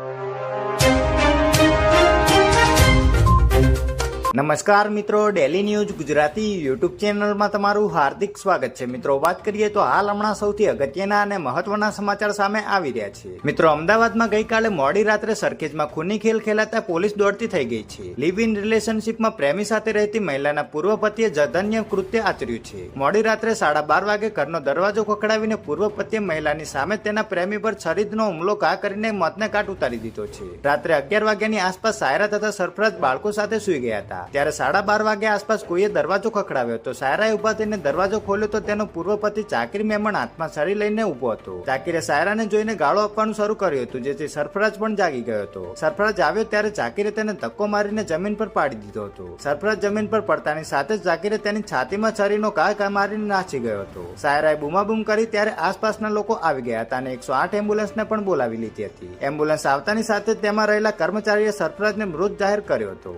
you. નમસ્કાર મિત્રો daily news Gujarati YouTube ચેનલમાં તમારું હાર્દિક સ્વાગત છે. મિત્રો, વાત કરીએ તો હાલ હમણાં સૌથી અગત્યના અને મહત્વના સમાચાર સામે આવી રહ્યા છે. મિત્રો, અમદાવાદમાં ગઈકાલે મોડી રાત્રે સરખેજમાં ખૂની ખેલ ખેલાતા પોલીસ દોડતી થઈ ગઈ છે. લિવ ઇન રિલેશનશીપમાં પ્રેમી સાથે રહેતી મહિલાના પૂર્વ પતિએ જધન્ય કૃત્ય આચર્યું છે. મોડી રાત્રે સાડા બાર વાગે ઘરનો દરવાજો ખખડાવીને પૂર્વ પતિએ મહિલાની સામે તેના પ્રેમી પર છરીદનો હુમલો ઘા કરીને મોતને કાટ ઉતારી દીધો છે. રાત્રે અગિયાર વાગ્યાની આસપાસ સાયરા તથા સરફરાજ બાળકો સાથે સુઈ ગયા હતા. ત્યારે સાડા બાર વાગ્યા આસપાસ કોઈએ દરવાજો ખખડાવ્યો તો સાયરાએ ઊભા થઈને દરવાજો ખોલ્યો તો તેનો પૂર્વ પતિ ચાકરી મેમણ હાથમાં છરી લઈને ઊભો હતો. ચાકીરે સાયરાને જોઈને ગાળો આપવાનું શરૂ કર્યું હતું, જેથી સરફરાજ પણ જાગી ગયો હતો. સરફરાજ આવ્યો ત્યારે ચાકીરે તેને ધક્કો મારીને જમીન પર પાડી દીધો હતો. સરફરાજ જમીન પર પડતાની સાથે જ ઝાકીરે તેની છાતીમાં છરીનો ઘા મારીને નાસી ગયો હતો. સાયરાએ બૂમાબૂમ કરી ત્યારે આસપાસના લોકો આવી ગયા હતા અને એકસો આઠ એમ્બ્યુલન્સને પણ બોલાવી લીધી હતી. એમ્બ્યુલન્સ આવતાની સાથે તેમાં રહેલા કર્મચારીએ સરફરાજને મૃત જાહેર કર્યો હતો.